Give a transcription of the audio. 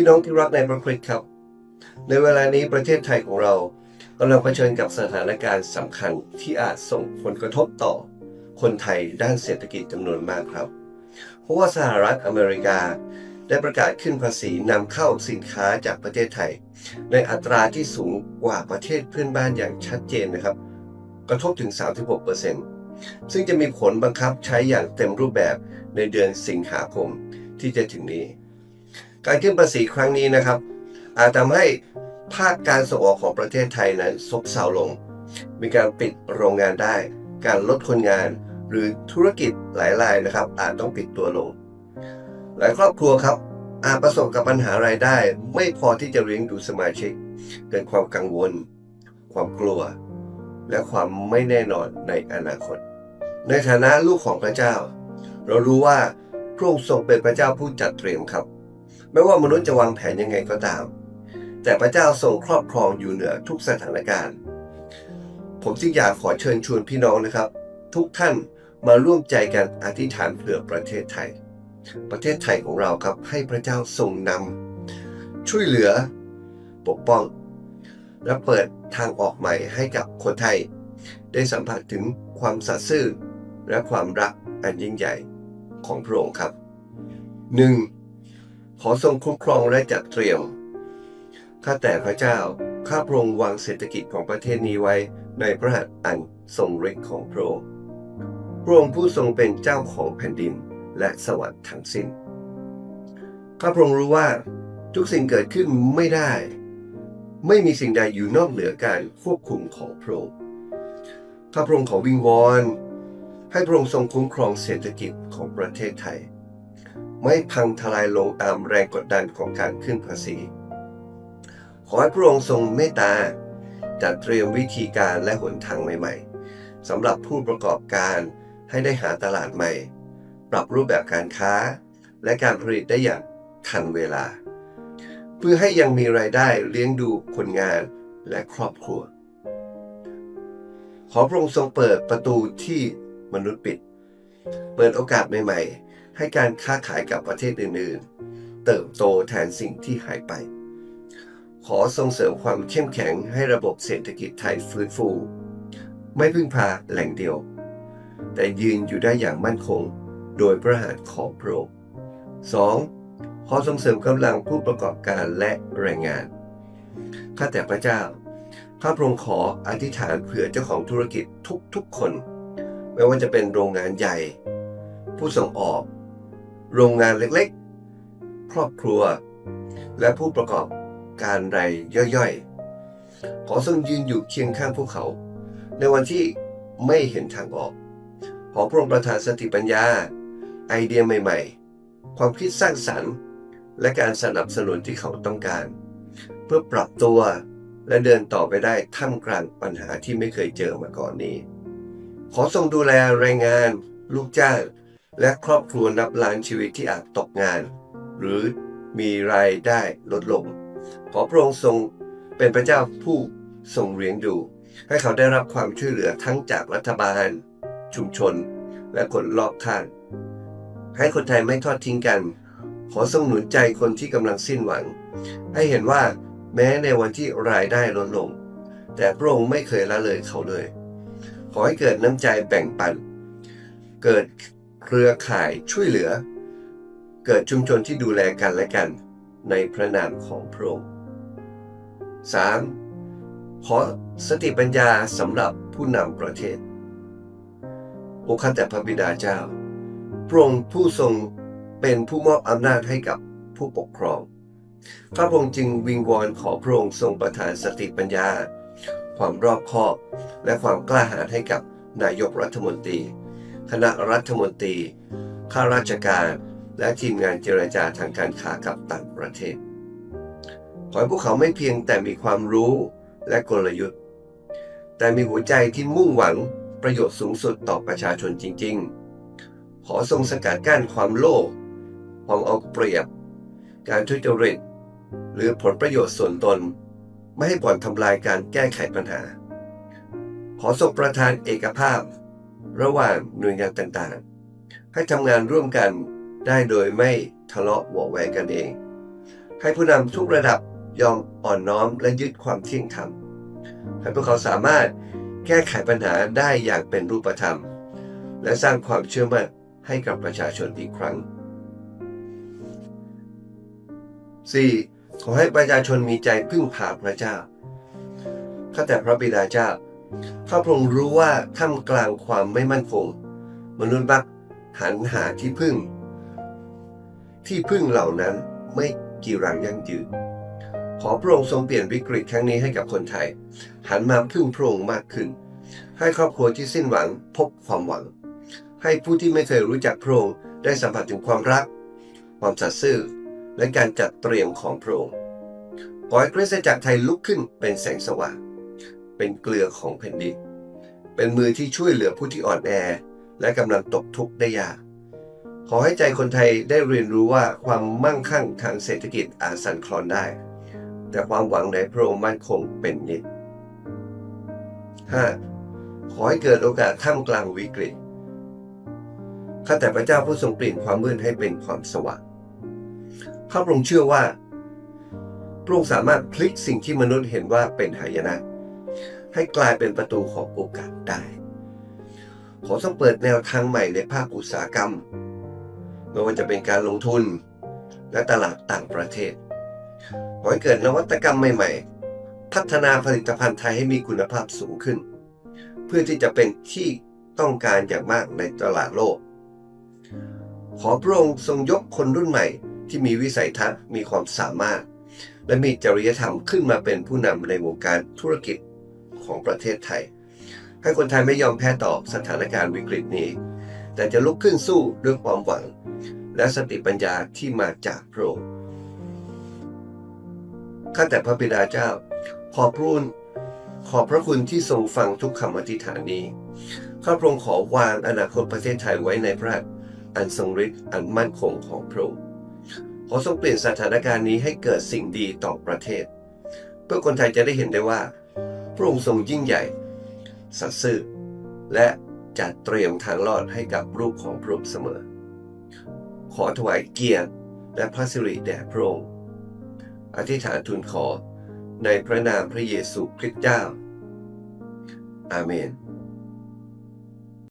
พี่น้องที่รักในพระคริสต์ครับ ในเวลานี้ประเทศไทยของเรากำลังเผชิญกับสถานการณ์สำคัญที่อาจส่งผลกระทบต่อ คนไทยด้านเศรษฐกิจจำนวนมากครับ เพราะว่าสหรัฐอเมริกาได้ประกาศขึ้นภาษีนำเข้าสินค้าจากประเทศไทย ในอัตราที่สูงกว่าประเทศเพื่อนบ้านอย่างชัดเจนนะครับ กระทบถึง 36%ซึ่งจะมีผลบังคับใช้อย่างเต็มรูปแบบในเดือนสิงหาคมที่จะถึงนี้ การขึ้นภาษีครั้งนี้นะครับ อาจทำให้ภาคการส่งออกของประเทศไทยนั้นซบเซาลง มีการปิดโรงงานได้ การลดคนงาน หรือธุรกิจหลายรายนะครับ อาจต้องปิดตัวลง หลายครอบครัวครับ อาจประสบกับปัญหารายได้ ไม่พอที่จะเลี้ยงดูสมาชิก เกิดความกังวล ความกลัว และความไม่แน่นอนในอนาคต ในฐานะลูกของพระเจ้า เรารู้ว่าพระองค์ทรงเป็นพระเจ้าผู้จัดเตรียมครับ ไม่ว่ามนุษย์จะวางแผนยังไงก็ตาม แต่พระเจ้าทรงครอบครองอยู่เหนือทุกสถานการณ์ ผมจึงอยากขอเชิญชวนพี่น้องนะครับ ทุกท่านมาร่วมใจกันอธิษฐานเผื่อประเทศไทย ประเทศไทยของเราครับให้พระเจ้าทรงนำช่วยเหลือปกป้อง และเปิดทางออกใหม่ให้กับคนไทย ได้สัมผัสถึงความสัตย์ซื่อและความรักอันยิ่งใหญ่ของพระองค์ครับ 1. ขอทรงคุ้มครองและจัดเตรียม ข้าแต่พระเจ้า ข้าพระองค์วางเศรษฐกิจของประเทศนี้ไว้ในพระหัตถ์อันทรงฤทธิ์ของพระองค์ พระองค์ผู้ทรงเป็นเจ้าของแผ่นดินและสวรรค์ทั้งสิ้น ข้าพระองค์รู้ว่าทุกสิ่งเกิดขึ้นไม่ได้ ไม่มีสิ่งใดอยู่นอกเหนือการควบคุมของพระองค์ ข้าพระองค์ขอวิงวอนให้พระองค์ทรงคุ้มครองเศรษฐกิจของประเทศไทย ไม่พังทลายลงตามแรงกดดันของการขึ้นภาษี ขอให้พระองค์ทรงเมตตาจัดเตรียมวิธีการและหนทางใหม่ๆสำหรับผู้ประกอบการให้ได้หาตลาดใหม่ ปรับรูปแบบการค้า และการผลิตได้อย่างทันเวลา เพื่อให้ยังมีรายได้เลี้ยงดูคนงานและครอบครัว ขอพระองค์ทรงเปิดประตูที่มนุษย์ปิด เปิดโอกาสใหม่ๆ ให้การค้าขายกับประเทศอื่นๆ เติบโตแทนสิ่งที่หายไป ขอทรงเสริมความเข้มแข็งให้ระบบเศรษฐกิจไทยฟื้นฟู ไม่พึ่งพาแหล่งเดียว แต่ยืนอยู่ได้อย่างมั่นคงโดยพระหัตถ์ของพระองค์ 2. ขอส่งเสริมกำลังผู้ประกอบการและแรงงาน ข้าแต่พระเจ้า ข้าพระองค์ขออธิษฐานเผื่อเจ้าของธุรกิจทุกๆคน ไม่ว่าจะเป็นโรงงานใหญ่ ผู้ส่งออก โรงงานเล็กๆ ครอบครัว และผู้ประกอบการรายย่อยๆ ขอทรงยืนอยู่เคียงข้างพวกเขา ในวันที่ไม่เห็นทางออก ขอพระองค์ประทานสติปัญญา ไอเดียใหม่ๆ ความคิดสร้างสรรค์ และการสนับสนุนที่เขาต้องการ เพื่อปรับตัวและเดินต่อไปได้ท่ามกลางปัญหาที่ไม่เคยเจอมาก่อนนี้ ขอทรงดูแลแรงงาน ลูกจ้าง และครอบครัวนับล้านชีวิตที่อาจตกงาน หรือมีรายได้ลดลง ขอพระองค์ทรงเป็นพระเจ้าผู้ทรงเลี้ยงดู ให้เขาได้รับความช่วยเหลือทั้งจากรัฐบาล ชุมชน และคนรอบข้างให้คนไทยไม่ทอดทิ้งกัน ขอทรงหนุนใจคนที่กำลังสิ้นหวัง ให้เห็นว่าแม้ในวันที่รายได้ลดลง แต่พระองค์ไม่เคยละเลยเขาเลย ขอให้เกิดน้ำใจแบ่งปัน เกิด เครือข่ายช่วยเหลือ เกิดชุมชนที่ดูแลกันและกันในพระนามของพระองค์ 3. ขอสติปัญญาสำหรับผู้นำประเทศ โอ้ข้าแต่พระบิดาเจ้า พระองค์ผู้ทรงเป็นผู้มอบอำนาจให้กับผู้ปกครอง พระองค์จึงวิงวอนขอพระองค์ทรงประทานสติปัญญา ความรอบคอบ และความกล้าหาญให้กับนายกรัฐมนตรี คณะรัฐมนตรี ข้าราชการ และทีมงานเจรจาทางการค้ากับต่างประเทศ ขอให้พวกเขาไม่เพียงแต่มีความรู้และกลยุทธ์ แต่มีหัวใจที่มุ่งหวังประโยชน์สูงสุดต่อประชาชนจริง ๆ ขอทรงสกัดกั้นความโลภความเอาเปรียบ การทุจริต หรือผลประโยชน์ส่วนตน ไม่ให้บ่อนทำลายการแก้ไขปัญหา ขอทรงประทานเอกภาพ ระหว่างหน่วยงานต่างๆ ให้ทำงานร่วมกันได้โดยไม่ทะเลาะเบาะแวงกันเอง ให้ผู้นำทุกระดับยอมอ่อนน้อมและยึดความเที่ยงธรรมให้พวกเขาสามารถแก้ไขปัญหาได้อย่างเป็นรูปธรรม และสร้างความเชื่อมั่นให้กับประชาชนอีกครั้ง 4. ขอให้ประชาชนมีใจพึ่งพาพระเจ้าข้าแต่พระบิดาเจ้า พระองค์รู้ว่าท่ามกลางความไม่มั่นคง มนุษย์มักหันหาที่พึ่ง ที่พึ่งเหล่านั้นไม่กี่รังยั่งยืนขอพระองค์ทรงเปลี่ยนวิกฤตครั้งนี้ให้กับคนไทย หันมาพึ่งพระองค์มากขึ้น ให้ครอบครัวที่สิ้นหวังพบความหวัง ให้ผู้ที่ไม่เคยรู้จักพระองค์ได้สัมผัสถึงความรัก ความสัตย์ซื่อและการจัดเตรียมของพระองค์ขอให้คริสตจักรไทยลุกขึ้นเป็นแสงสว่าง เป็นเกลือของแผ่นดิน เป็นมือที่ช่วยเหลือผู้ที่อ่อนแอ และกำลังตกทุกข์ได้ยาก ขอให้ใจคนไทยได้เรียนรู้ว่าความมั่งคั่งทางเศรษฐกิจอาจสั่นคลอนได้ แต่ความหวังในพระองค์มั่นคงเป็นนิจ 5. ขอให้เกิดโอกาสท่ามกลางวิกฤต ข้าแต่พระเจ้าผู้ทรงเปลี่ยนความมืดให้เป็นความสว่าง ข้าพระองค์เชื่อว่า พระองค์สามารถพลิกสิ่งที่มนุษย์เห็นว่าเป็นหายนะ ให้กลายเป็นประตูของโอกาสได้ ขอทรงเปิดแนวทางใหม่ในภาคอุตสาหกรรม ไม่ว่าจะเป็นการลงทุนและตลาดต่างประเทศ ขอให้เกิดนวัตกรรมใหม่ๆ พัฒนาผลิตภัณฑ์ไทยให้มีคุณภาพสูงขึ้น เพื่อที่จะเป็นที่ต้องการอย่างมากในตลาดโลก ขอพระองค์ทรงยกคนรุ่นใหม่ ที่มีวิสัยทัศน์มีความสามารถ และมีจริยธรรมขึ้นมาเป็นผู้นำในวงการธุรกิจ ของประเทศไทย ให้คนไทยไม่ยอมแพ้ต่อสถานการณ์วิกฤตนี้ แต่จะลุกขึ้นสู้ด้วยความหวัง และสติปัญญาที่มาจากพระองค์ข้าแต่พระบิดาเจ้า ขอบพระคุณขอบพระคุณที่ทรงฟังทุกคำอธิษฐานนี้ ข้าพระองค์ขอวางอนาคตประเทศไทยไว้ในพระอันทรงฤทธิ์อันมั่นคงของพระองค์ ขอทรงเปลี่ยนสถานการณ์นี้ให้เกิดสิ่งดีต่อประเทศ เพื่อคนไทยจะได้เห็นได้ว่า พระองค์ทรงยิ่งใหญ่ สัตย์ซื่อและจัดเตรียมทางรอดให้กับลูกของพระองค์เสมอ ขอถวายเกียรติและพระสิริแด่พระองค์ อธิษฐานทูลขอในพระนามพระเยซูคริสต์เจ้า อาเมน